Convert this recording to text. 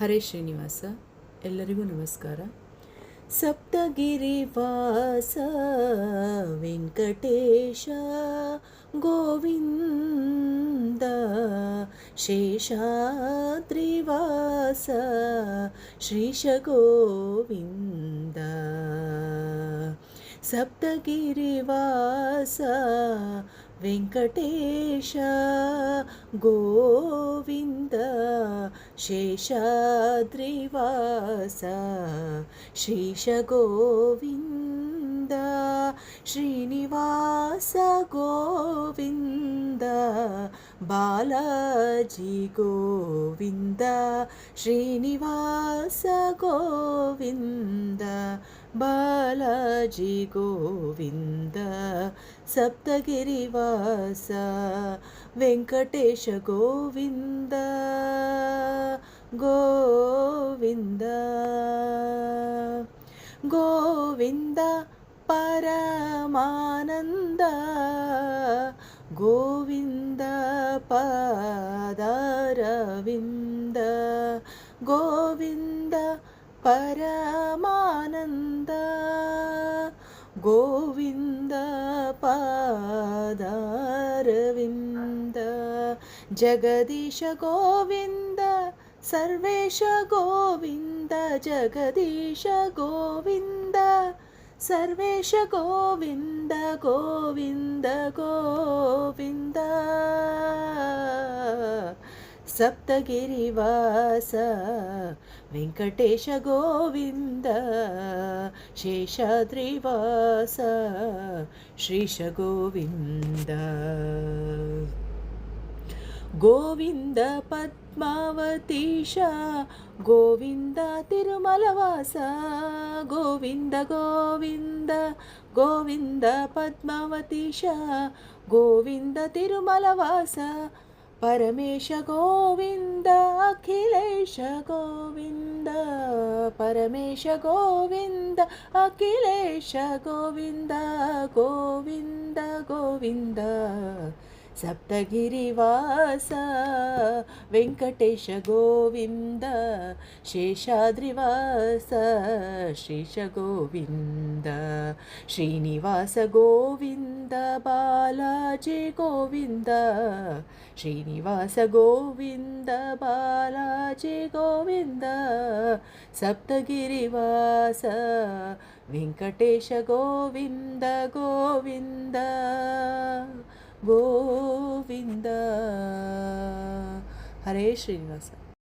ಹರೇ ಶ್ರೀನಿವಾಸ ಎಲ್ಲರಿಗೂ ನಮಸ್ಕಾರ. ಸಪ್ತಗಿರಿವಾಸ ವೆಂಕಟೇಶ ಗೋವಿಂದ ಶೇಷಾದ್ರಿವಾಸ ಶ್ರೀಶ ಗೋವಿಂದ ಸಪ್ತಗಿರಿವಾಸ వెంకటేశ గోవింద శేషాద్రివాస శేషగోవింద శ్రీనివాస గోవింద బాలాజీ గోవింద శ్రీనివాస గోవింద బాలాజీ గోవింద సప్తగిరివాస వెంకటేశ గోవింద గోవింద గోవింద పరమానంద గోవింద పాదారవింద గోవింద పరమానంద. ಜಗದೀಶ ಗೋವಿಂದ, ಸರ್ವೇಶ ಗೋವಿಂದ, ಜಗದೀಶ ಗೋವಿಂದ, ಸರ್ವೇಶ ಗೋವಿಂದ ಗೋವಿಂದ ಗೋವಿಂದ. ಸಪ್ತಗಿರಿವಾಸ, ವೆಂಕಟೇಶ ಗೋವಿಂದ, ಶೇಷಾದ್ರಿವಾಸ ಶ್ರೀಶ ಗೋವಿಂದ గోవింద పద్మావతీశ గోవింద తిరుమలవాస గోవింద గోవింద గోవింద పద్మావతీశ గోవింద తిరుమలవాస పరమేశ గోవింద అఖిలేశ గోవింద పరమేశ గోవింద అఖిలేశ గోవింద గోవింద గోవింద. సప్తగిరివాస వెంకటేశ గోవింద శేషాద్రివాస శేష గోవింద శ్రీనివాస గోవింద బాలాజీ గోవింద శ్రీనివాస గోవింద బాలాజీ గోవింద సప్తగిరివాస వెంకటేశ గోవింద గోవింద. ಗೋವಿಂದ ಹರೇ ಶ್ರೀನಿವಾಸ